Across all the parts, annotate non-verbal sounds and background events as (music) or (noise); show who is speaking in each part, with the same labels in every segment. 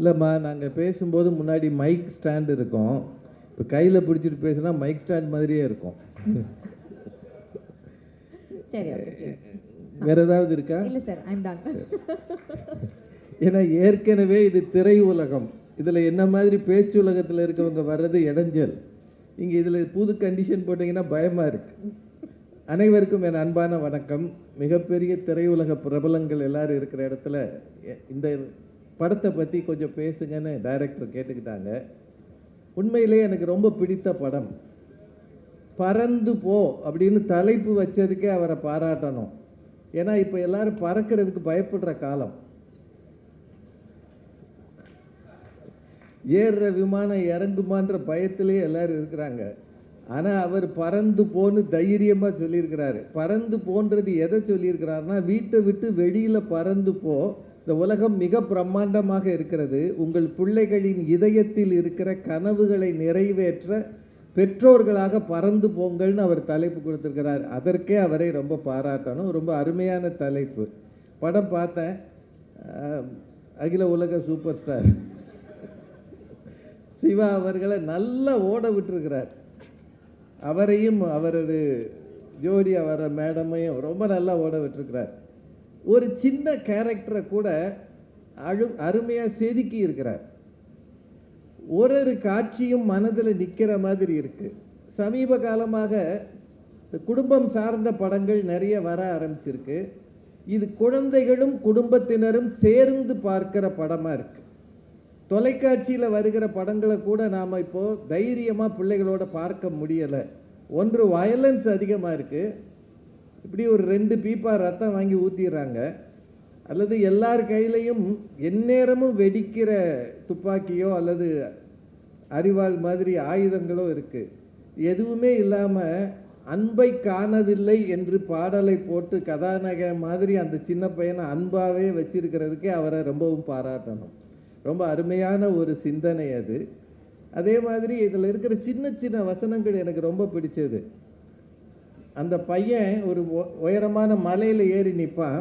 Speaker 1: இல்லைம்மா நாங்கள் பேசும்போது முன்னாடி மைக் ஸ்டாண்ட் இருக்கும். இப்போ கையில் பிடிச்சிட்டு பேசுனா மைக் ஸ்டாண்ட் மாதிரியே இருக்கும்.
Speaker 2: சரி. (laughs)
Speaker 1: வேற ஏதாவது இருக்கா?
Speaker 2: இல்ல சார் ஐம் டன்
Speaker 1: ஏன்னா ஏற்கனவே இது திரை உலகம். இதில் என்ன மாதிரி பேச்சு உலகத்தில் இருக்கவங்க வர்றது இடைஞ்சல். இங்கே இதில் புது கண்டிஷன் போட்டிங்கன்னா பயமாக இருக்கு. அனைவருக்கும் என் அன்பான வணக்கம். மிகப்பெரிய திரையுலக பிரபலங்கள் எல்லாரும் இருக்கிற இடத்துல இந்த படத்தை பற்றி கொஞ்சம் பேசுங்கன்னு டைரக்டர் கேட்டுக்கிட்டாங்க. உண்மையிலே எனக்கு ரொம்ப பிடித்த படம். பறந்து போ அப்படின்னு தலைப்பு வச்சதுக்கே அவரை பாராட்டணும். ஏன்னா இப்போ எல்லாரும் பறக்கிறதுக்கு பயப்படுற காலம். ஏறுற விமானம் இறங்குமான்ற பயத்திலே எல்லாரும் இருக்கிறாங்க. ஆனால் அவர் பறந்து போன்னு தைரியமாக சொல்லியிருக்கிறாரு. பறந்து போன்றது எதை சொல்லியிருக்கிறாருன்னா வீட்டை விட்டு வெளியில் பறந்து போ. இந்த உலகம் மிக பிரம்மாண்டமாக இருக்கிறது. உங்கள் பிள்ளைகளின் இதயத்தில் இருக்கிற கனவுகளை நிறைவேற்ற பெற்றோர்களாக பறந்து போங்கள்னு அவர் தலைப்பு கொடுத்துருக்கிறார். அதற்கே அவரை ரொம்ப பாராட்டணும். ரொம்ப அருமையான தலைப்பு. படம் பார்த்தேன். அகில உலக சூப்பர் ஸ்டார். சிவா அவர்களை நல்லா ஓட விட்டுருக்கிறார். அவரையும் அவரது ஜோடி அவர மேடமையும் ரொம்ப நல்லா ஓட விட்டுருக்கிறார். ஒரு சின்ன கேரக்டரை கூட அழு அருமையாக செதுக்கி இருக்கிறார். ஒரு ஒரு காட்சியும் மனதில் நிற்கிற மாதிரி இருக்குது சமீப காலமாக குடும்பம் சார்ந்த படங்கள் நிறைய வர ஆரம்பிச்சிருக்கு. இது குழந்தைகளும் குடும்பத்தினரும் சேர்ந்து பார்க்கிற படமாக இருக்குது தொலைக்காட்சியில் வருகிற படங்களை கூட நாம் இப்போது தைரியமாக பிள்ளைகளோட பார்க்க முடியலை. ஒன்று வயலன்ஸ் அதிகமாக இருக்குது இப்படி ஒரு ரெண்டு பீப்பா ரத்தம் வாங்கி ஊற்றிடுறாங்க அல்லது எல்லார் கையிலையும் எந்நேரமும் வெடிக்கிற துப்பாக்கியோ அல்லது அறிவாள் மாதிரி ஆயுதங்களோ இருக்குது எதுவுமே இல்லாமல் அன்பை காணவில்லை என்று பாடலை போட்டு கதாநாயக மாதிரி அந்த சின்ன பையனை அன்பாகவே வச்சிருக்கிறதுக்கே அவரை ரொம்பவும் பாராட்டணும். ரொம்ப அருமையான ஒரு சிந்தனை அது. அதே மாதிரி இதில் இருக்கிற சின்ன சின்ன வசனங்கள் எனக்கு ரொம்ப பிடிச்சது. அந்த பையன் ஒரு உயரமான மலையில் ஏறி நிற்பான்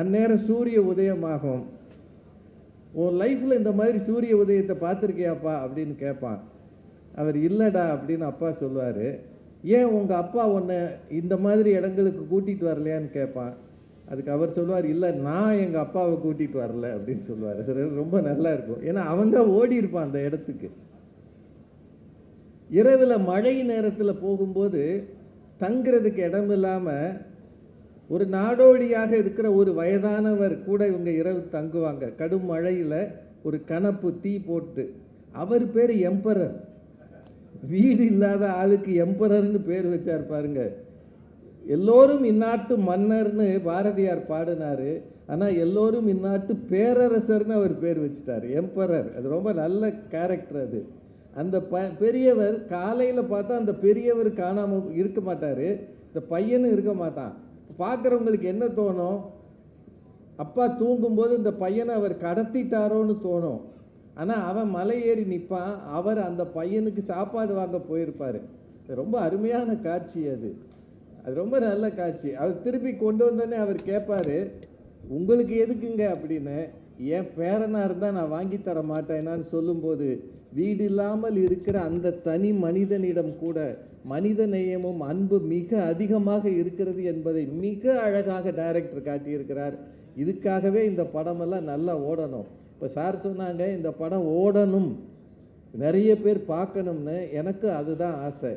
Speaker 1: அந்நேரம் சூரிய உதயமாகும். உன் லைஃப்பில் இந்த மாதிரி சூரிய உதயத்தை பார்த்துருக்கியாப்பா? அப்படின்னு கேட்பான் அவர் இல்லைடா அப்படின்னு அப்பா சொல்லுவார். ஏன் உங்கள் அப்பா உன்னை இந்த மாதிரி இடங்களுக்கு கூட்டிகிட்டு வரலையான்னு கேட்பான் அதுக்கு அவர் சொல்லுவார் இல்லை நான் எங்கள் அப்பாவை கூட்டிகிட்டு வரல அப்படின்னு சொல்லுவார். ரொம்ப நல்லா இருக்கும். ஏன்னா அவன் தான் ஓடி இருப்பான் அந்த இடத்துக்கு. இரவில் மழை நேரத்தில் போகும்போது தங்குறதுக்கு இடம் இல்லாமல் ஒரு நாடோடியாக இருக்கிற ஒரு வயதானவர் கூட இவங்க இரவு தங்குவாங்க. கடும் மழையில் ஒரு கணப்பு தீ போட்டு அவர் பேர் எம்பரர். வீடு இல்லாத ஆளுக்கு எம்பரர்னு பேர் வச்சார் பாருங்க. எல்லோரும் இந்நாட்டு மன்னர்னு பாரதியார் பாடினாரு. ஆனால் எல்லோரும் இந்நாட்டு பேரரசர்னு அவர் பேர் வச்சுட்டார். எம்பரர். அது ரொம்ப நல்ல கேரக்டர் அது. அந்த ப பெரியவர் காலையில் பார்த்தா அந்த பெரியவர் காணாமல் இருக்க மாட்டார். இந்த பையனும் இருக்க மாட்டான். பார்க்குறவங்களுக்கு என்ன தோணும்? அப்பா தூங்கும்போது இந்த பையனை அவர் கடத்திட்டாரோன்னு தோணும். ஆனால் அவன் மலை ஏறி நிற்பான் அவர் அந்த பையனுக்கு சாப்பாடு வாங்க போயிருப்பார். ரொம்ப அருமையான காட்சி அது. அது ரொம்ப நல்ல காட்சி. அவர் திருப்பி கொண்டு வந்தோடனே அவர் கேட்பாரு உங்களுக்கு எதுக்குங்க? அப்படின்னு. என் பேரனாக இருந்தால் நான் வாங்கி தர மாட்டேனான்னு சொல்லும்போது வீடு இல்லாமல் இருக்கிற அந்த தனி மனிதனிடம் கூட மனித நேயமும் அன்பு மிக அதிகமாக இருக்கிறது என்பதை மிக அழகாக டைரக்டர் காட்டியிருக்கிறார். இதுக்காகவே இந்த படமெல்லாம் நல்லா ஓடணும். இப்போ சார் சொன்னாங்க இந்த படம் ஓடணும். நிறைய பேர் பார்க்கணும்னு எனக்கு அதுதான் ஆசை.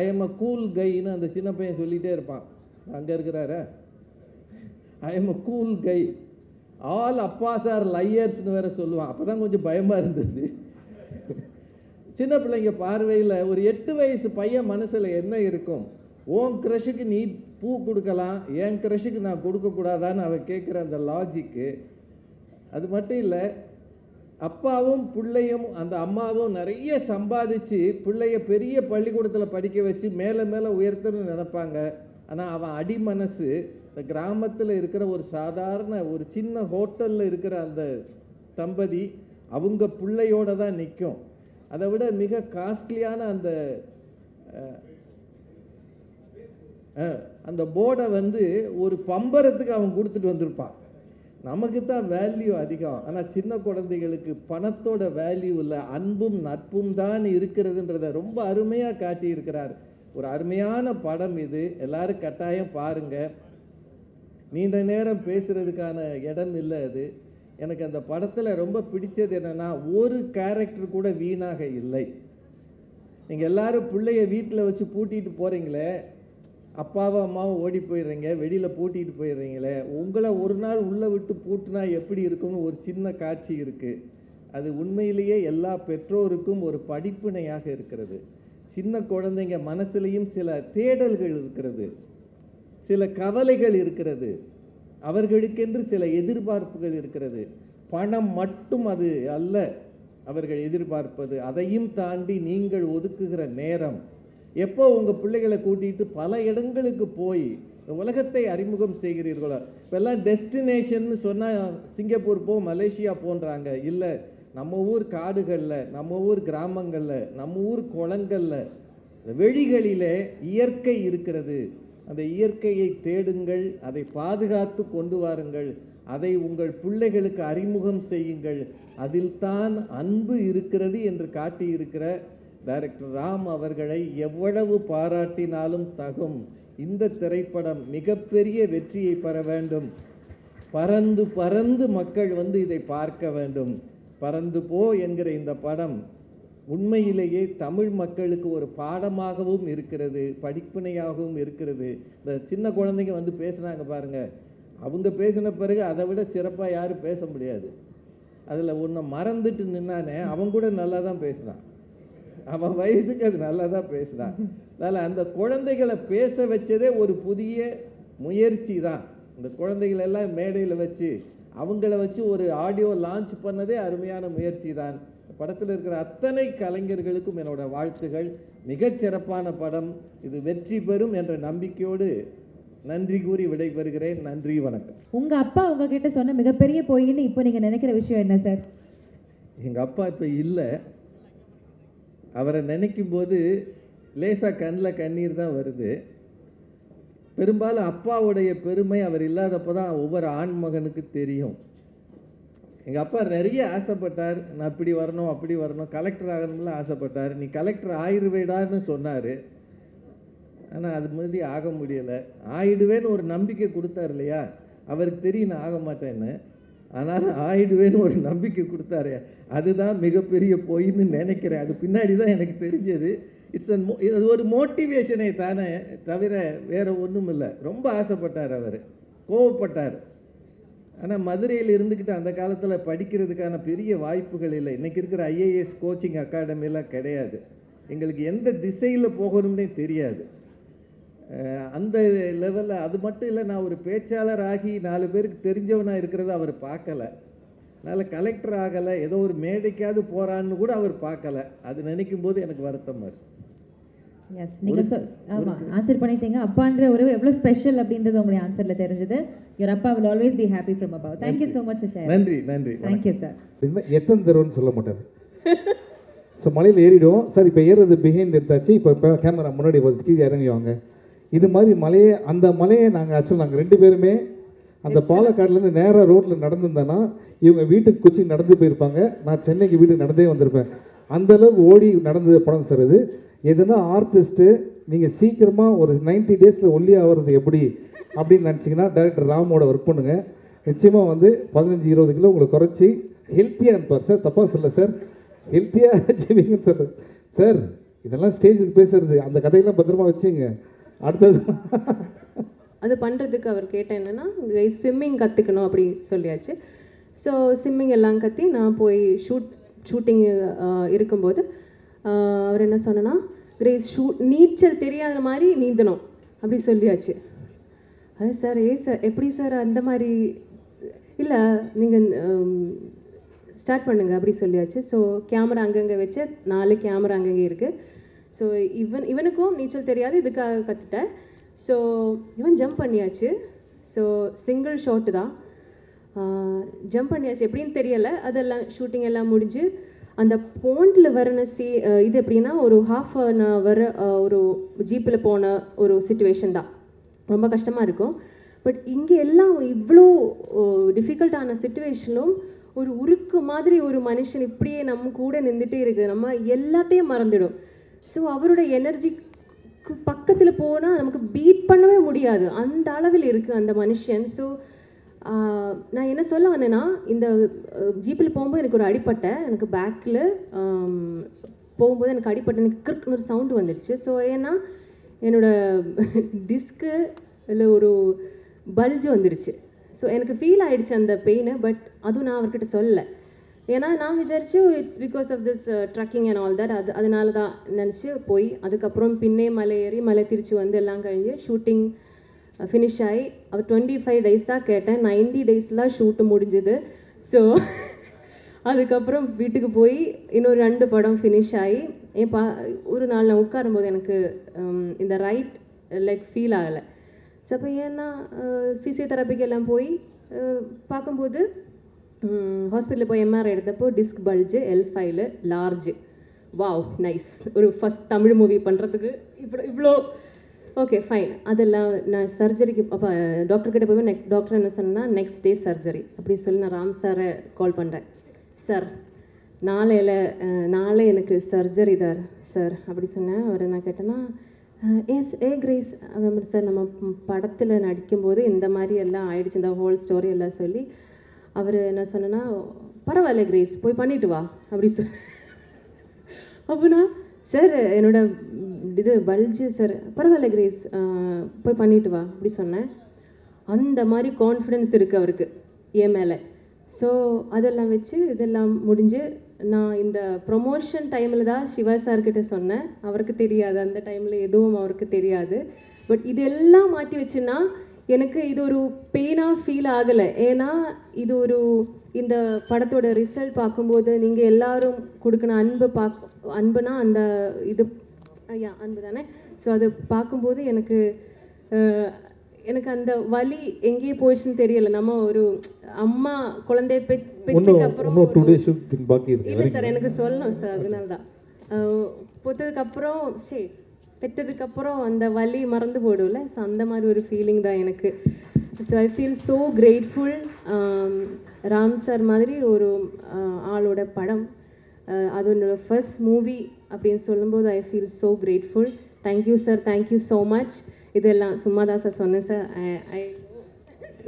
Speaker 1: ஐ எம் அ கூல் கைன்னு அந்த சின்ன பையன் சொல்லிகிட்டே இருப்பான். அங்கே இருக்கிறாரா? I am a cool guy all அப்பா சார் லையர்ஸ்னு வேற சொல்லுவான். அப்போ தான் கொஞ்சம் பயமாக இருந்தது. சின்ன பிள்ளைங்க பார்வையில் ஒரு எட்டு வயசு பையன் மனசில் என்ன இருக்கும்? ஓன் க்ரஷுக்கு நீ பூ கொடுக்கலாம் என் க்ரஷுக்கு நான் கொடுக்கக்கூடாதான்னு அவன் கேட்குற அந்த லாஜிக்கு அது மட்டும் இல்லை அப்பாவும் பிள்ளையும் அந்த அம்மாவும் நிறைய சம்பாதிச்சு பிள்ளைய பெரிய பள்ளிக்கூடத்தில் படிக்க வச்சு மேலே மேலே உயர்த்தணும்னு நினப்பாங்க. ஆனால் அவன் அடி மனசு இந்த கிராமத்தில் இருக்கிற ஒரு சாதாரண ஒரு சின்ன ஹோட்டலில் இருக்கிற அந்த தம்பதி அவங்க பிள்ளையோட தான் நிற்கும் அதை விட மிக காஸ்ட்லியான அந்த அந்த போர்டை வந்து ஒரு பம்பரத்துக்கு அவன் கொடுத்துட்டு வந்திருப்பான். நமக்கு தான் வேல்யூ அதிகம். ஆனால் சின்ன குழந்தைகளுக்கு பணத்தோட வேல்யூ இல்லை அன்பும் நட்பும் தான் இருக்கிறதுன்றத ரொம்ப அருமையாக காட்டியிருக்கிறார். ஒரு அருமையான படம் இது. எல்லாரும் கட்டாயம் பாருங்கள் நீண்ட நேரம் பேசுகிறதுக்கான இடம் இல்லை அது. எனக்கு அந்த படத்தில் ரொம்ப பிடிச்சது என்னென்னா ஒரு கேரக்டர் கூட வீணாக இல்லை. நீங்கள் எல்லோரும் பிள்ளைய வீட்டில் வச்சு பூட்டிகிட்டு போகிறீங்களே அப்பாவும் அம்மாவும் ஓடி போயிடுறீங்க வெளியில் பூட்டிகிட்டு போயிடுறீங்களே உங்களை ஒரு நாள் உள்ளே விட்டு பூட்டினா எப்படி இருக்கும்னு ஒரு சின்ன காட்சி இருக்குது அது உண்மையிலேயே எல்லா பெற்றோருக்கும் ஒரு படிப்பினையாக இருக்கிறது. சின்ன குழந்தைங்க மனசுலேயும் சில தேடல்கள் இருக்கிறது. சில கவலைகள் இருக்கிறது. அவர்களுக்கென்று சில எதிர்பார்ப்புகள் இருக்கிறது. பணம் மட்டும் அது அல்ல. அவர்கள் எதிர்பார்ப்பது அதையும் தாண்டி நீங்கள் ஒதுக்குகிற நேரம். எப்போ உங்கள் பிள்ளைகளை கூட்டிகிட்டு பல இடங்களுக்கு போய் உலகத்தை அறிமுகம் செய்கிறீர்களோ இப்போல்லாம் டெஸ்டினேஷன்னு சொன்னால் சிங்கப்பூர் போ மலேசியா போன்றாங்க. இல்லை நம்ம ஊர் காடுகளில் நம்ம ஊர் கிராமங்களில் நம்ம ஊர் குளங்களில் வெளிகளிலே இயற்கை இருக்கிறது. அந்த இயற்கையை தேடுங்கள் அதை பாதுகாத்து கொண்டு வாருங்கள் அதை உங்கள் பிள்ளைகளுக்கு அறிமுகம் செய்யுங்கள். அதில்தான் அன்பு இருக்கிறது என்று காட்டியிருக்கிற டைரக்டர் ராம் அவர்களை எவ்வளவு பாராட்டினாலும் தகும். இந்த திரைப்படம் மிகப்பெரிய வெற்றியை பெற வேண்டும். பறந்து பறந்து மக்கள் வந்து இதை பார்க்க வேண்டும். பறந்து போ என்கிற இந்த படம் உண்மையிலேயே தமிழ் மக்களுக்கு ஒரு பாடமாகவும் இருக்கிறது படிப்பினையாகவும் இருக்கிறது. இந்த சின்ன குழந்தைங்க வந்து பேசுனாங்க பாருங்க. அவங்க பேசின பிறகு அதை விட சிறப்பாக யாரும் பேச முடியாது. அதில் ஒன்றை மறந்துட்டு நின்னானே அவன் கூட நல்லா தான் பேசுகிறான் அவன் வயசுக்கு அது நல்லா தான் பேசுகிறான் அதனால் அந்த குழந்தைகளை பேச வச்சதே ஒரு புதிய முயற்சி தான் இந்த குழந்தைகளெல்லாம் மேடையில் வச்சு அவங்கள வச்சு ஒரு ஆடியோ லான்ச் பண்ணதே அருமையான முயற்சி தான் படத்தில் இருக்கிற அத்தனை கலைஞர்களுக்கும் என்னோட வாழ்த்துகள். மிகச் சிறப்பான படம். இது வெற்றி பெறும் என்ற நம்பிக்கையோடு நன்றி கூறி விடைபெறுகிறேன். நன்றி வணக்கம்.
Speaker 2: உங்க அப்பா உங்ககிட்ட சொன்ன மிகப்பெரிய பொய்ன்னு இப்போ நீங்க நினைக்கிற விஷயம் என்ன சார்?
Speaker 1: எங்கள் அப்பா இப்போ இல்லை. அவரை நினைக்கும் போது லேசாக கண்ணில் கண்ணீர் தான் வருது. பெரும்பாலும் அப்பாவுடைய பெருமை அவர் இல்லாதப்போ தான் ஒவ்வொரு ஆண் மகனுக்கு தெரியும். எங்கள் அப்பா நிறைய ஆசைப்பட்டார். நான் இப்படி வரணும் அப்படி வரணும். கலெக்டர் ஆகணும்ல ஆசைப்பட்டார். நீ கலெக்டர் ஆயிடுவேடான்னு சொன்னார். ஆனால் அது மாதிரி ஆக முடியலை. ஆயிடுவேன்னு ஒரு நம்பிக்கை கொடுத்தார் இல்லையா? அவருக்கு தெரியும் நான் ஆக மாட்டேன்னு. ஆனால் ஆயிடுவேன்னு ஒரு நம்பிக்கை கொடுத்தாரு. அதுதான் மிகப்பெரிய பொய்ன்னு நினைக்கிறேன். அது பின்னாடி தான் எனக்கு தெரிஞ்சது. இட்ஸ் அன் ஒரு மோட்டிவேஷனை தானே தவிர வேறு ஒன்றும் இல்லை ரொம்ப ஆசைப்பட்டார் அவர். கோவப்பட்டார். ஆனால் மதுரையில் இருந்துக்கிட்டு அந்த காலத்தில் படிக்கிறதுக்கான பெரிய வாய்ப்புகள் இல்லை. இன்றைக்கி இருக்கிற ஐஏஎஸ் கோச்சிங் அகாடமிலாம் கிடையாது. எங்களுக்கு எந்த திசையில் போகணும்னே தெரியாது. அந்த லெவலில் அது மட்டும் இல்லை நான் ஒரு பேச்சாளர் ஆகி நாலு பேருக்கு தெரிஞ்சவனாக இருக்கிறத அவர் பார்க்கலை. அதனால் கலெக்டர் ஆகலை. ஏதோ ஒரு மேடைக்காவது போகிறான்னு கூட அவர் பார்க்கலை. அது நினைக்கும் போது எனக்கு வருத்தமாக இருக்குது
Speaker 2: எஸ் நீங்க சொல் ஆமா ஆன்சர் பண்ணிட்டீங்க. அப்பான்ற உறவு எவ்வளவு ஸ்பெஷல் அப்படின்றது உங்களுடைய ஆன்சர்ல தெரிஞ்சது. யுவர் அப்பா be happy from above. Thank you so much for sharing
Speaker 1: நன்றி. நன்றி
Speaker 2: sir.
Speaker 3: அப்படின்னா எத்தனை தடவைன்னு சொல்ல மாட்டார். ஸோ (laughs) மலையில் ஏறிடுவோம். சார் இப்போ ஏறுறது பிஹைண்ட் எடுத்தாச்சு. இப்போ இப்போ கேமரா முன்னாடி வந்து கீழே இறங்கி வாங்க. இது மாதிரி மலையை அந்த மலையை நாங்கள் ஆக்சுவலாக நாங்கள் ரெண்டு பேருமே அந்த பாலக்காடுலேருந்து நேராக ரோட்டில் நடந்திருந்தேன்னா இவங்க வீட்டுக்கு குச்சி நடந்து போயிருப்பாங்க. நான் சென்னைக்கு வீட்டுக்கு நடந்தே வந்திருப்பேன். அந்த அளவுக்கு ஓடி நடந்தது படம் சார் இது. எதுனா ஆர்டிஸ்ட்டு நீங்கள் சீக்கிரமாக ஒரு 90 டேஸில் ஒல்லி ஆகிறது எப்படி? அப்படின்னு நினச்சிங்கன்னா டேரக்டர் ராமோட ஒர்க் பண்ணுங்கள் நிச்சயமாக வந்து பதினஞ்சு இருபது கிலோ உங்களை குறைச்சி ஹெல்த்தியாக இருப்பார். சார் தப்பாக சொல்ல சார். ஹெல்த்தியாக ஜீவிங்கன்னு சொல்கிறேன் சார் இதெல்லாம் ஸ்டேஜுக்கு பேசுறது. அந்த கதையெல்லாம் பத்திரமா வச்சுங்க. அடுத்தது.
Speaker 4: அது பண்ணுறதுக்கு அவர் கேட்ட என்னென்னா ஸ்விம்மிங் கற்றுக்கணும் அப்படி சொல்லியாச்சு. ஸோ ஸ்விம்மிங் எல்லாம் கற்றி நான் போய் ஷூட் ஷூட்டிங் இருக்கும்போது அவர் என்ன சொன்னேன்னா கிரேஸ் ஷூ நீச்சல் தெரியாத மாதிரி நீந்தணும். அப்படி சொல்லியாச்சு. அது சார் ஏ சார் எப்படி சார் அந்த மாதிரி இல்லை நீங்கள் ஸ்டார்ட் பண்ணுங்கள் அப்படி சொல்லியாச்சு. ஸோ கேமரா அங்கங்கே வச்சு நாலு கேமரா அங்கங்கே இருக்குது ஸோ இவன் இவனுக்கும் நீச்சல் தெரியாது இதுக்காக கற்றுட்டேன் ஸோ இவன் ஜம்ப் பண்ணியாச்சு. ஸோ சிங்கிள் ஷாட்டு தான். ஜம்ப் பண்ணியாச்சு. எப்படின்னு தெரியலை. அதெல்லாம் ஷூட்டிங் எல்லாம் முடிஞ்சு அந்த போண்டில் வரன சே இது எப்படின்னா ஒரு ஹாஃப் அன் ஹவர் ஒரு ஜீப்பில் போன ஒரு சுச்சுவேஷன் தான். ரொம்ப கஷ்டமாக இருக்கும். பட் இங்கே எல்லாம் இவ்வளோ டிஃபிகல்ட்டான சுச்சுவேஷனும் ஒரு உருக்கு மாதிரி ஒரு மனுஷன் இப்படியே நம்ம கூட நின்றுட்டே இருக்கு. நம்ம எல்லாத்தையும் மறந்துடும். ஸோ அவரோட எனர்ஜிக்கு பக்கத்தில் போனால் நமக்கு பீட் பண்ணவே முடியாது. அந்த அளவில் இருக்குது அந்த மனுஷன். ஸோ நான் என்ன சொல்ல வந்தேன்னா இந்த ஜீப்பில் போகும்போது எனக்கு ஒரு அடிப்பட்டை எனக்கு பேக்கில் போகும்போது எனக்கு அடிப்பட்டை எனக்கு கிறுக்குன்னு ஒரு சவுண்டு வந்துடுச்சு. ஸோ ஏன்னா என்னோடய டிஸ்க்கு இல்லை ஒரு பல்ஜ் வந்துடுச்சு. ஸோ எனக்கு ஃபீல் ஆகிடுச்சு அந்த பெயினு பட் அதுவும் நான் அவர்கிட்ட சொல்லலை. ஏன்னா நான் விசாரிச்சு it's because of this trekking and all that அது அதனால தான் நினச்சி போய் அதுக்கப்புறம் பின்னே மலை ஏறி மலை திருச்சி வந்து எல்லாம் கழிஞ்சு ஷூட்டிங் ஃபினிஷ் ஆகி அவர் டுவெண்ட்டி ஃபைவ் டேஸ் தான் கேட்டேன். நைன்டி டேஸ்லாம் ஷூட்டு முடிஞ்சுது. ஸோ அதுக்கப்புறம் வீட்டுக்கு போய் இன்னொரு ரெண்டு படம் ஃபினிஷ் ஆகி என் பா ஒரு நாள் நான் உட்காரும்போது எனக்கு இந்த ரைட் லைக் ஃபீல் ஆகலை. ஸோ அப்போ ஏன்னா ஃபிசியோதெரப்பிக்கு எல்லாம் போய் பார்க்கும்போது ஹாஸ்பிட்டலில் போய் MRI எடுத்தப்போ disc bulge L file large wow nice ஒரு ஃபஸ்ட் தமிழ் மூவி பண்ணுறதுக்கு இவ்வளோ இவ்வளோ ஓகே ஃபைன் அதெல்லாம் நான் சர்ஜரிக்கு அப்போ டாக்டர்கிட்ட போய் நெக் டாக்டர் என்ன சொன்னால் நெக்ஸ்ட் டே சர்ஜரி அப்படி சொல்லி நான் ராம் சாரை கால் பண்ணுறேன் சார் நாளையில் நாளை எனக்கு சர்ஜரி தார் சார் அப்படி சொன்னேன். அவர் என்ன கேட்டேன்னா எஸ் ஏ கிரேஸ் சார் நம்ம படத்தில் நடிக்கும்போது இந்த மாதிரி எல்லாம் ஆயிடுச்சு இந்த ஹோல் ஸ்டோரி எல்லாம் சொல்லி அவர் என்ன சொன்னேன்னா பரவாயில்ல கிரேஸ் போய் பண்ணிட்டு வா. அப்படி சொல் அப்படின்னா சார் என்னோட இது பல்ஜு சார் பரவாயில்ல கிரேஸ் போய் பண்ணிட்டு வா அப்படி சொன்னேன். அந்த மாதிரி கான்ஃபிடென்ஸ் இருக்குது அவருக்கு என் மேலே. ஸோ அதெல்லாம் வச்சு இதெல்லாம் முடிஞ்சு நான் இந்த ப்ரொமோஷன் டைமில் தான் சிவா சார்கிட்ட சொன்னேன். அவருக்கு தெரியாது அந்த டைமில் எதுவும் அவருக்கு தெரியாது. பட் இதெல்லாம் மாற்றி வச்சுன்னா எனக்கு இது ஒரு பெயினாக ஃபீல் ஆகலை. ஏன்னா இது ஒரு இந்த படத்தோட ரிசல்ட் பார்க்கும்போது நீங்கள் எல்லாரும் கொடுக்கின அன்பு பார்க்க அன்புனா அந்த இது ஐயா அன்பு தானே? ஸோ அது பார்க்கும்போது எனக்கு எனக்கு அந்த வலி எங்கேயே போயிடுச்சுன்னு தெரியல. நம்ம ஒரு அம்மா குழந்தைய
Speaker 3: இன்னும்
Speaker 4: அப்புறம் இல்லை சார் எனக்கு சொல்லணும் சார் அதனால தான். பொத்ததுக்கு அப்புறம் சரி பெற்றதுக்கு அப்புறம் அந்த வலி மறந்து போயிடும்ல. ஸோ அந்த மாதிரி ஒரு ஃபீலிங் தான் எனக்கு. So I feel so grateful Ram sir மாதிரி ஒரு ஆளோட படம் அது என்னோட ஃபர்ஸ்ட் மூவி அப்படின்னு சொல்லும்போது I feel so grateful thank you sir thank you so much இதெல்லாம் சும்மா தான் சார் சொன்னேன் சார் ஐ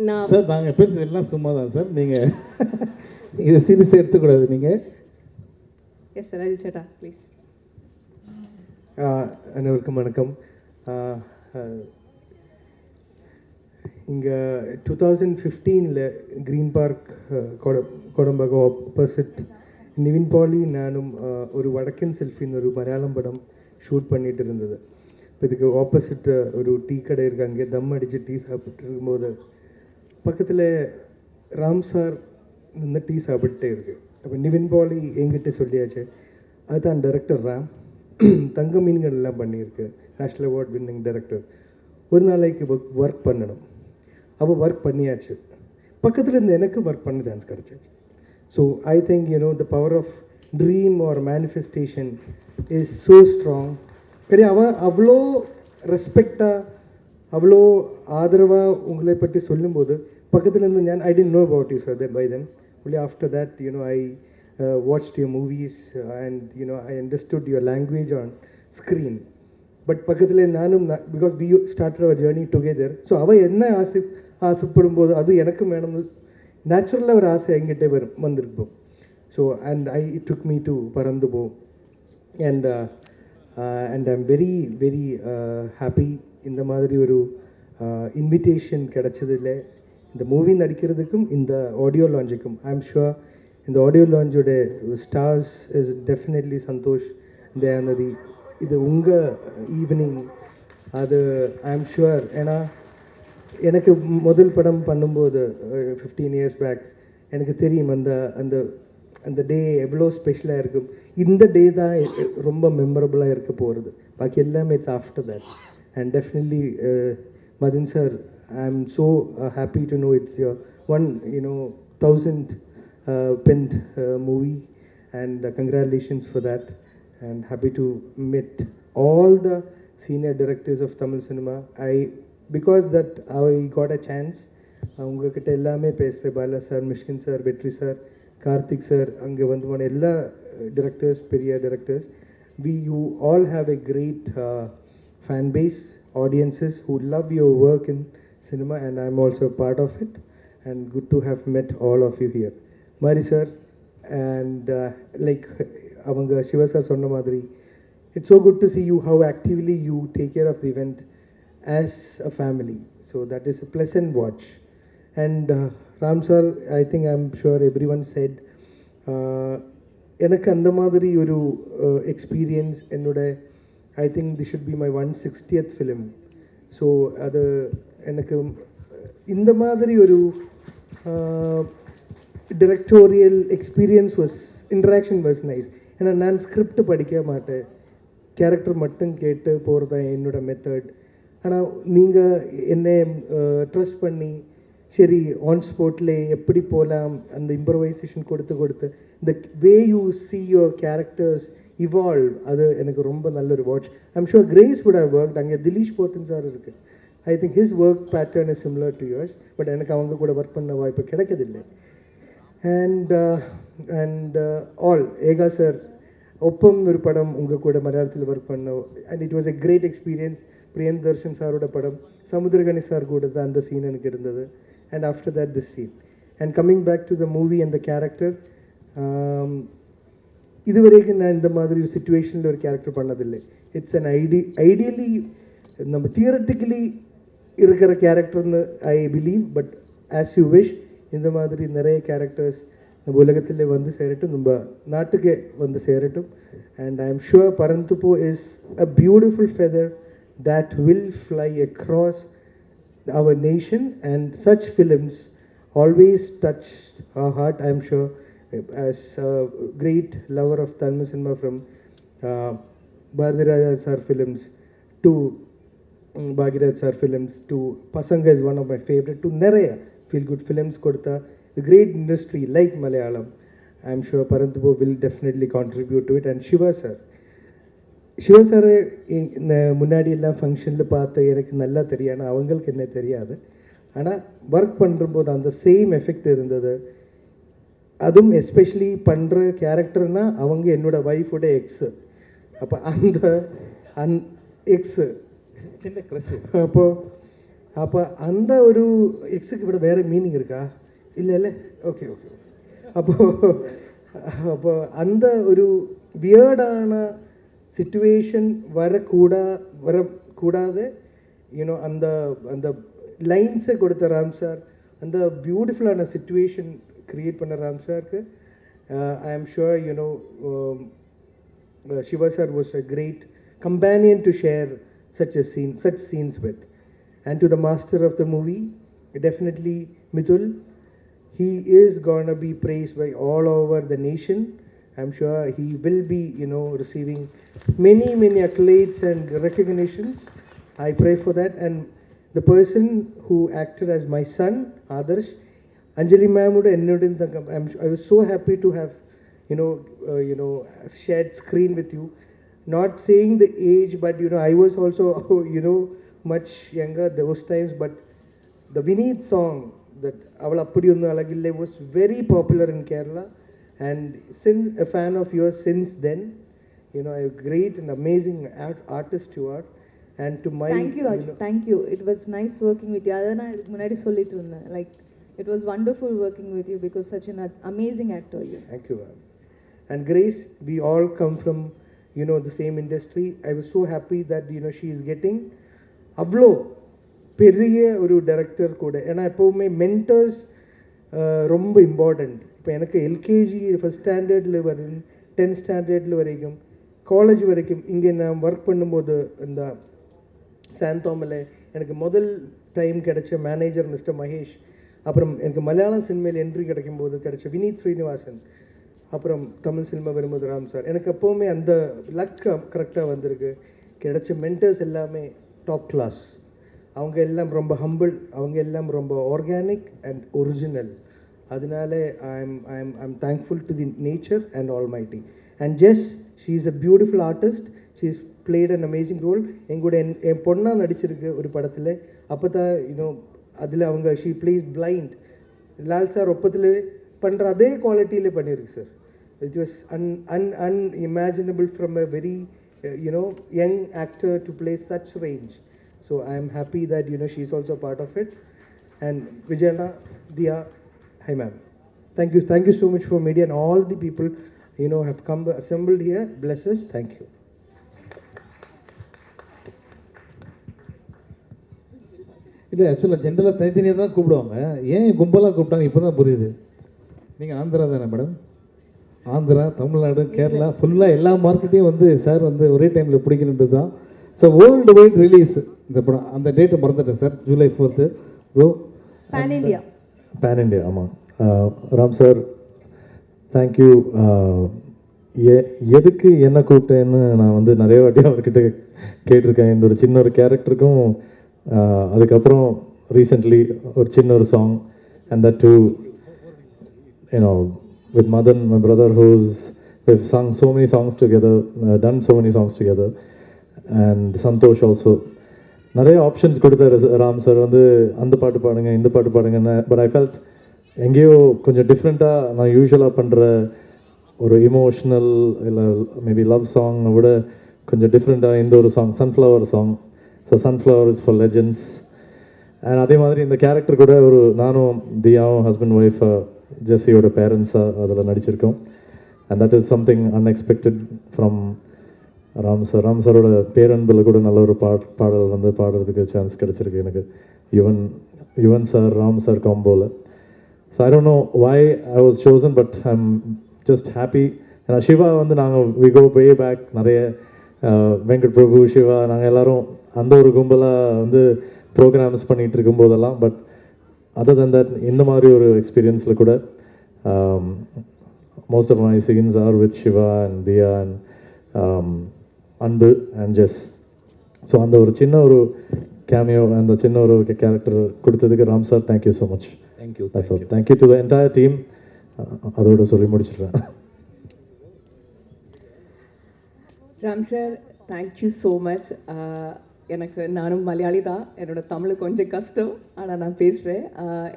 Speaker 4: நான்
Speaker 3: சார் நாங்கள் பேசுறது எல்லாம் சும்மா தான் சார் நீங்கள் இதை சீரியஸாக எடுத்துக்கூடாது நீங்கள்
Speaker 4: எஸ் சார் அஜிச்சேட்டா ப்ளீஸ்
Speaker 5: அனைவருக்கும் வணக்கம். இங்கே two thousand ஃபிஃப்டீனில் green park Kodambakkam opposite Nivin Pauly நானும் ஒரு வடக்கன் செல்ஃபின்னு ஒரு மலையாளம் படம் ஷூட் பண்ணிட்டு இருந்தது. இப்போ இதுக்கு ஆப்போசிட் ஒரு டீ கடை இருக்கு. அங்கே தம் அடித்து டீ சாப்பிட்டு இருக்கும்போது பக்கத்தில் ராம் சார் நின்று டீ சாப்பிட்டே இருக்கு. அப்போ நிவின் பாலி என்கிட்ட சொல்லியாச்சு அதுதான் டைரக்டர் ராம். (clears throat) தங்க மீன்கள் எல்லாம் பண்ணியிருக்கு. நேஷ்னல் அவார்ட் வின்னிங் டைரக்டர் ஒரு நாளைக்கு ஒர்க் பண்ணணும். அவள் ஒர்க் பண்ணியாச்சு. பக்கத்தில் இருந்து எனக்கு ஒர்க் பண்ண சான்ஸ் கிடச்சிச்சு so I think you know the power of dream or manifestation is so strong சரி அவள் அவ்வளோ ரெஸ்பெக்டாக அவ்வளோ ஆதரவாக உங்களை பற்றி சொல்லும்போது பக்கத்தில் இருந்து ஞான் I didn't know about you sir by then only after that you know I watch uh, movies and you know I understood your language on screen but பக்கத்தில் நானும் because we start our journey together so அவள் என்ன ஆசை ஆசைப்படும் போது அது எனக்கும் வேணும்னு நேச்சுரலாக ஒரு ஆசை எங்கிட்டே வரும் வந்திருப்போம் so and I took me to Parandhu Po. And and I'm very very happy இந்த மாதிரி ஒரு uh, இன்விடேஷன் கிடைச்சதில்ல. இந்த மூவி நடிக்கிறதுக்கும் இந்த ஆடியோ லான்ச்சுக்கும் ஐ எம் ஷுர் இந்த audio லான்ச்சோட stars is definitely Santhosh Dhayanidhi. இது உங்கள் ஈவினிங் அது ஐ எம் ஷுவர் ஏன்னா எனக்கு முதல் படம் பண்ணும்போது ஃபிஃப்டீன் இயர்ஸ் பேக் எனக்கு தெரியும் அந்த அந்த அந்த டே எவ்வளோ ஸ்பெஷலாக இருக்கும். இந்த டே தான் ரொம்ப மெமரபுளாக இருக்க போகிறது பாக்கி எல்லாமே it's after that and definitely Madhan sir I am so happy to know it's your one you know thousand bent movie and uh, for that and happy to met all the senior directors of Tamil cinema I I because that I got a chance உங்ககிட்ட எல்லாமே பேசுகிறேன் Bala sir Mysskin sir Vetri sir Karthik sir அங்கே வந்து போன எல்லா directors பெரிய directors we you all have a great fan base, audiences who love your work in cinema, and I'm also part of it. And good to have met all of you here. Mari sir, and uh, like அவங்க Shiva sir சொன்ன மாதிரி it's so good to see you how actively you take care of the event as a family. So that is a pleasant watch. And uh, Ram sir, I think I'm sure everyone said, uh, எனக்கு அந்த மாதிரி ஒரு experience என்னோட I think the should be my one sixtieth film so அது எனக்கு இந்த மாதிரி ஒரு directorial experience was interaction was nice ஏன்னா நான் ஸ்கிரிப்ட் படிக்க மாட்டேன் கேரக்டர் மட்டும் கேட்டு போகிறது தான் என்னோட மெத்தட் ஆனால் நீங்கள் என்னை ட்ரஸ்ட் பண்ணி சரி ஆன் ஸ்போர்ட்லே எப்படி போகலாம் அந்த இம்ப்ரவைசேஷன் கொடுத்து கொடுத்து இந்த way you see your characters evolve அது எனக்கு ரொம்ப நல்ல ஒரு watch I'm sure Grace would have work அங்கே திலீஷ் போத்தன் சார் இருக்குது I think his work pattern is similar to yours but எனக்கு அவங்க கூட ஒர்க் பண்ண வாய்ப்பு கிடைக்கதில்லை and and uh, all uh, ஏகா சார் ஒப்பம் ஒரு படம் உங்கள் கூட மலையாளத்தில் ஒர்க் பண்ண and it was a great experience Priyadarshan சாரோட படம் சமுத்திரகணி சார் கூட தான் அந்த சீன் எனக்கு இருந்தது. And after that this scene and coming back to the movie and the character இதுவரைக்கும் நான் இந்த மாதிரி ஒரு சுச்சுவேஷனில் ஒரு கேரக்டர் பண்ணதில்லை. இட்ஸ் அன் ஐடி ஐடியலி நம்ம தியரட்டிக்கலி இருக்கிற கேரக்டர்னு I believe but as you wish இந்த மாதிரி நிறைய கேரக்டர்ஸ் நம்ம உலகத்தில் வந்து சேரட்டும் நம்ம நாட்டுக்கே வந்து சேரட்டும். And I am sure Parandhu Po is a beautiful feather that will fly across our nation, and such films always touch our heart, I'm sure. As a great lover of Tamil cinema from uh, Bhadiraj films to um, sir films to mm, Pasanga is one of my favorite to Naraya feel good films Kurta, a great industry like Malayalam. I'm sure Parantubo will definitely contribute to it and Shiva sir. Siva sir முன்னாடி எல்லாம் ஃபங்க்ஷனில் பார்த்து எனக்கு நல்லா தெரியும். ஆனால் அவங்களுக்கு என்ன தெரியாது. ஆனால் ஒர்க் பண்ணும்போது அந்த சேம் எஃபெக்ட் இருந்தது. அதுவும் எஸ்பெஷலி பண்ணுற கேரக்டர்னா அவங்க என்னோட ஒய்ஃபோட எக்ஸு அப்போ அந்த அந் எக்ஸு
Speaker 3: சின்ன க்ரஷ்
Speaker 5: அப்போ அப்போ அந்த ஒரு எக்ஸுக்கு விட வேறு மீனிங் இருக்கா? இல்லை இல்லை. ஓகே ஓகே அப்போ அப்போ அந்த ஒரு வியர்டான சுச்சுவேஷன் வரக்கூடா வரக்கூடாது யூனோ அந்த அந்த லைன்ஸை கொடுத்த ராம் சார் அந்த பியூட்டிஃபுல்லான சுச்சுவேஷன் க்ரியேட் பண்ண ராம் சாருக்கு I am sure you know uh, Shiva sir was a great companion to share such a scene, such scenes with. And to the master of the movie, definitely Mithul, he is gonna be praised by all over the nation. I'm sure he will be, you know, receiving many, many accolades and recognitions. I pray for that. And the person who acted as my son, Adarsh, Anjali ma'am I was so happy to have, you know, uh, you know, shared screen with you. Not saying the age, but you know, I was also, (laughs) you know, much younger those times. But the Vineet song that Aval Appadi Unnu Alagille was very popular in Kerala And since a fan of yours since then, you know, a great and amazing art, artist you are. And to my, thank you
Speaker 6: you Aju
Speaker 5: know,
Speaker 6: thank you it was nice working with you அதை நான் இதுக்கு முன்னாடி சொல்லிட்டு இருந்தேன் like it was wonderful working with you because such an amazing actor you
Speaker 5: Thank you, ma'am. And Grace, we all come from, you know, the same industry. I was so happy that, you know, she is getting அவ்வளோ பெரிய ஒரு director கூட ஏன்னா எப்போவுமே mentors ரொம்ப important இப்போ எனக்கு LKG first ஸ்டாண்டர்டில் வர டென்த் ஸ்டாண்டர்டில் வரைக்கும் காலேஜ் வரைக்கும் இங்கே நான் ஒர்க் பண்ணும்போது இந்த சாந்தோமில் எனக்கு முதல் டைம் கிடைச்ச மேனேஜர் மிஸ்டர் மகேஷ் அப்புறம் எனக்கு மலையாளம் சினிமையில் என்ட்ரி கிடைக்கும் போது கிடைச்ச வினீத் ஸ்ரீனிவாசன் அப்புறம் தமிழ் சினிமா வரும்போது ராம் சார் எனக்கு எப்போவுமே அந்த லக் கரெக்டாக வந்திருக்கு. கிடைச்ச மென்டர்ஸ் எல்லாமே டாப் கிளாஸ் அவங்க எல்லாம் ரொம்ப ஹம்பிள் அவங்க எல்லாம் ரொம்ப ஆர்கானிக் அண்ட் ஒரிஜினல் அதனால I'm I'm I'm thankful to the nature and all mighty and Jess she is a beautiful artist she is played an amazing role எங்கூட என் என் பொண்ணாக நடிச்சிருக்கு ஒரு படத்தில் அப்போ தான் யூனோ அதில் அவங்க she plays blind Lal sir ஒப்பத்தில் பண்ணுற அதே குவாலிட்டியில் பண்ணியிருக்கு sir it was an an unimaginable from a very you know young actor to play such range so I am happy that you know she is also part of it and விஜயண்ணா Dhiya hi ma'am Thank you. Thank you so much for media and all the people, you know, have come assembled here. Bless us. Thank you.
Speaker 3: இல்லை ஆக்சுவலாக ஜென்ரலாக தனித்தனியாக தான் கூப்பிடுவாங்க ஏன் கும்பலாக கூப்பிட்டாங்க இப்போ தான் புரியுது நீங்கள் ஆந்திரா தானே மேடம் ஆந்திரா தமிழ்நாடு கேரளா ஃபுல்லாக எல்லா மார்க்கெட்டையும் வந்து சார் வந்து ஒரே டைமில் பிடிக்கிறது தான் ஸோ வேர்ல்டு வைட் ரிலீஸ் இந்த படம் அந்த டேட்டை மறந்துட்டேன் sir July fourth bro
Speaker 6: Pan India.
Speaker 7: Pan India ஆமாம் ராம் சார் தேங்க்யூ எ எதுக்கு என்ன கூப்பிட்டேன்னு நான் வந்து நிறைய வாட்டி அவர்கிட்ட கேட்டிருக்கேன். இந்த ஒரு சின்ன ஒரு கேரக்டருக்கும் அதுக்கப்புறம் ரீசெண்ட்லி ஒரு சின்ன ஒரு song and that too you know with Madhan my brother whose we've sung so many songs together, uh, done so many songs together, and Santosh also. நிறைய ஆப்ஷன்ஸ் கொடுத்தாரு ராம் சார் வந்து அந்த பாட்டு பாடுங்க இந்த பாட்டு பாடுங்கன்னு. பட் ஐ ஃபெல்ட் எங்கேயோ கொஞ்சம் டிஃப்ரெண்ட்டாக நான் யூஸ்வலாக பண்ணுற ஒரு இமோஷ்னல் இல்லை மேபி லவ் சாங் விட கொஞ்சம் டிஃப்ரெண்ட்டாக இந்த ஒரு song sunflower song so sunflower is for legends and அதே மாதிரி இந்த கேரக்டர் கூட ஒரு நானும் தியாவும் ஹஸ்பண்ட் ஒய்ஃப் ஜெஸ்ஸியோட பேரண்ட்ஸாக அதில் நடிச்சிருக்கோம். And that is something unexpected from Ram sir Ram சாரோட பேரன்பில் கூட நல்ல ஒரு பாட் பாடல் வந்து பாடுறதுக்கு சான்ஸ் கிடச்சிருக்கு எனக்கு. Yuvan Yuvan sir Ram sir காம்போவில் so I don't know why I was chosen but I'm just happy ஏன்னா சிவா வந்து நாங்கள் வி கோ பே பேக் நிறைய வெங்கட் பிரபு சிவா நாங்கள் எல்லோரும் அந்த ஒரு கும்பலாக வந்து ப்ரோக்ராம்ஸ் பண்ணிகிட்டு இருக்கும்போதெல்லாம் பட் அதர் தன் தட் இந்த மாதிரி ஒரு எக்ஸ்பீரியன்ஸில் கூட most of my scenes are with Siva and Dhiya and Anbu and Jess so அந்த ஒரு சின்ன ஒரு கேமியோ அந்த சின்ன ஒரு கேரக்டர் கொடுத்ததுக்கு Ram sir thank you so
Speaker 3: much
Speaker 7: thank you thank you thank you to the entire team அதோட சொல்லி முடிச்சிடுறேன்.
Speaker 8: Ram sir thank you so much எனக்கு நானும் மலையாளி தான். என்னோட தமிழ் கொஞ்சம் கஷ்டம். ஆனால் நான் பேசுகிறேன்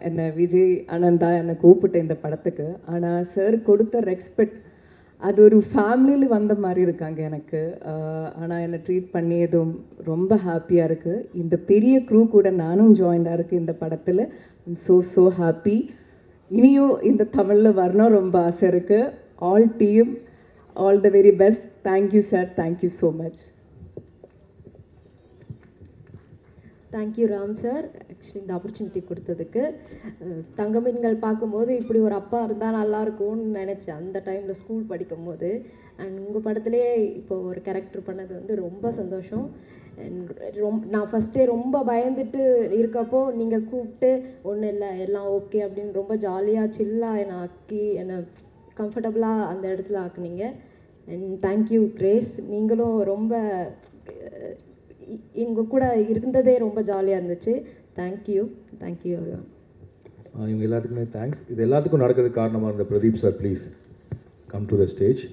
Speaker 8: என்னை விஜய் அனந்த் தான். என்னை கூப்பிட்டு இந்த படத்துக்கு. ஆனால் சார் கொடுத்த ரெஸ்பெக்ட் அது ஒரு ஃபேமிலியில் வந்த மாதிரி இருக்காங்க எனக்கு. ஆனால் என்னை ட்ரீட் பண்ணியதும் ரொம்ப ஹாப்பியாக இருக்குது இந்த பெரிய க்ரூ கூட நானும் ஜாயின்டாக இருக்குது இந்த படத்தில். ஸோ ஸோ ஹாப்பி இனியும் இந்த தமிழில் வரணும் ரொம்ப ஆசை இருக்குது all team all the very best thank you sir thank you
Speaker 9: so much thank you Ram sir இந்த ஆப்பர்ச்சுனிட்டி கொடுத்ததுக்கு. தங்கமீன்கள் பார்க்கும்போது இப்படி ஒரு அப்பா இருந்தால் நல்லாயிருக்கும்னு நினச்சேன். அந்த டைமில் ஸ்கூல் படிக்கும் போது அண்ட் உங்கள் படத்துலேயே இப்போ ஒரு கேரக்டர் பண்ணது வந்து ரொம்ப சந்தோஷம். ரொம் நான் ஃபஸ்ட்டே ரொம்ப பயந்துட்டு இருக்கப்போ நீங்கள் கூப்பிட்டு ஒன்றும் இல்லை எல்லாம் ஓகே அப்படின்னு ரொம்ப ஜாலியாக சில்லாக என்னை ஆக்கி என்னை கம்ஃபர்டபுளாக அந்த இடத்துல ஆக்குனீங்க. அண்ட் தேங்க்யூ கிரேஸ் நீங்களும் ரொம்ப எங்கள் கூட இருந்ததே ரொம்ப ஜாலியாக இருந்துச்சு. தேங்க்யூ தேங்க்யூ
Speaker 3: இவங்க எல்லாத்துக்குமே தேங்க்ஸ் இது எல்லாத்துக்கும் நடக்கிறதுக்கு காரணமாக இருந்த Pradeep sir please come to the stage